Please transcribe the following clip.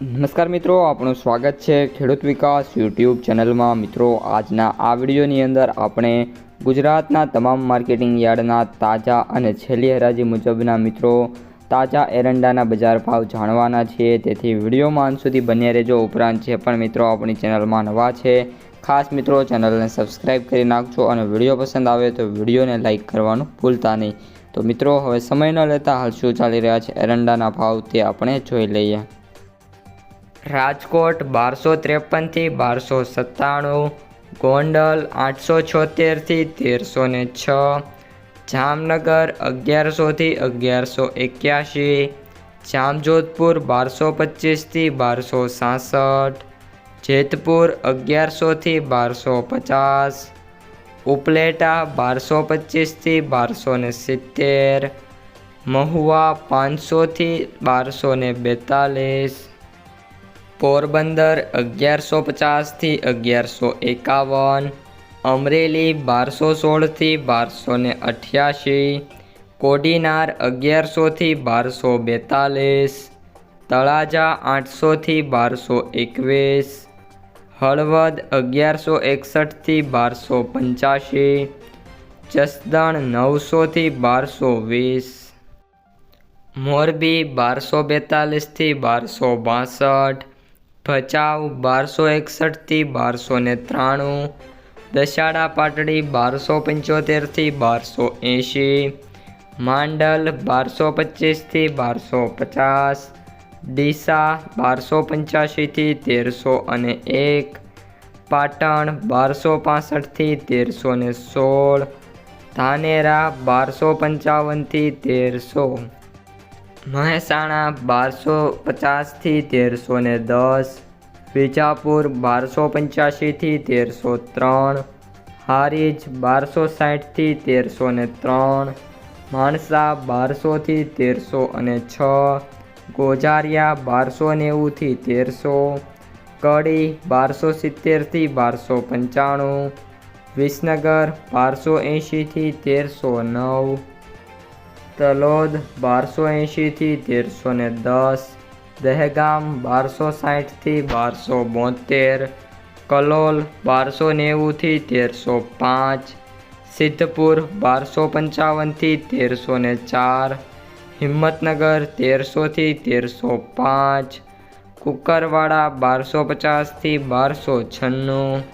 નમસ્કાર મિત્રો આપણું સ્વાગત છે ખેડૂત વિકાસ યુટ્યુબ ચેનલમાં. મિત્રો, આજના આ વિડીયોની અંદર આપણે ગુજરાતના તમામ માર્કેટિંગ યાર્ડના તાજા અને છેલ્લી હરાજી મુજબના મિત્રો, તાજા એરંડાના બજાર ભાવ જાણવાના છીએ. તેથી વિડીયોમાં અંત સુધી બન્યા રહેજો. ઉપરાંત જે પણ મિત્રો આપણી ચેનલમાં નવા છે, ખાસ મિત્રો ચેનલને સબસ્ક્રાઈબ કરી નાખજો અને વીડિયો પસંદ આવે તો વિડીયોને લાઇક કરવાનું ભૂલતા નહીં. તો મિત્રો, હવે સમય ન લેતા હાલ શું ચાલી રહ્યા છે? એરંડાના ભાવ તે આપણે જોઈ લઈએ. રાજકોટ બારસો ત્રેપનથી બારસો સત્તાણું, ગોંડલ આઠસો છોતેરથી તેરસો ને છ, જામનગર અગિયારસોથી અગિયારસો એક્યાસી જામજોધપુર બારસો પચીસથી બારસો સાસઠ, જેતપુર અગિયારસોથી બારસો પચાસ, ઉપલેટા બારસો પચીસથી બારસો ને સિત્તેર, મહુવા પાંચસોથી બારસો ને બેતાલીસ પોરબંદર અગિયારસો પચાસથી અગિયારસો એકાવન, અમરેલી બારસો સોળથી બારસો ને અઠ્યાસી, કોડીનાર અગિયારસોથી બારસો બેતાલીસ, તળાજા આઠસોથી બારસો એકવીસ, હળવદ અગિયારસો એકસઠથી બારસો પંચ્યાસી, જસદણ નવસોથી બારસો વીસ, મોરબી બારસો બેતાલીસથી બારસો બાસઠ ભચાઉ બારસો એકસઠથી બારસો ને ત્રાણું. દશાડા પાટડી બારસો પંચોતેરથી બારસો એંશી. માંડલ બારસો પચીસથી બારસો પચાસ. ડીસા બારસો પંચ્યાસીથી તેરસો અને એક. પાટણ બારસો પાસઠથી તેરસો ને સોળ. ધાનેરા બારસો પંચાવનથી તેરસો. મહેસાણા બારસો પચાસથી તેરસો ને દસ, વિજાપુર બારસો પંચ્યાસીથી તેરસો ત્રણ, હારીજ બારસો સાઠથી તેરસો ને ત્રણ, માણસા બારસોથી તેરસો અને છ, ગોજારિયા બારસો નેવુંથી તેરસો, કડી બારસો સિત્તેરથી બારસો પંચાણું, વિસનગર બારસો એંશીથી તેરસો નવ તલોદ બારસો એંશીથી તેરસો ને દસ, દહેગામ બારસો સાઠથી બારસો બોતેર, કલોલ બારસો નેવુંથી તેરસો પાંચ, સિદ્ધપુર બારસો પંચાવનથી તેરસો ને ચાર, હિંમતનગર તેરસોથી તેરસો પાંચ, કુકરવાડા બારસો પચાસથી બારસો છન્નું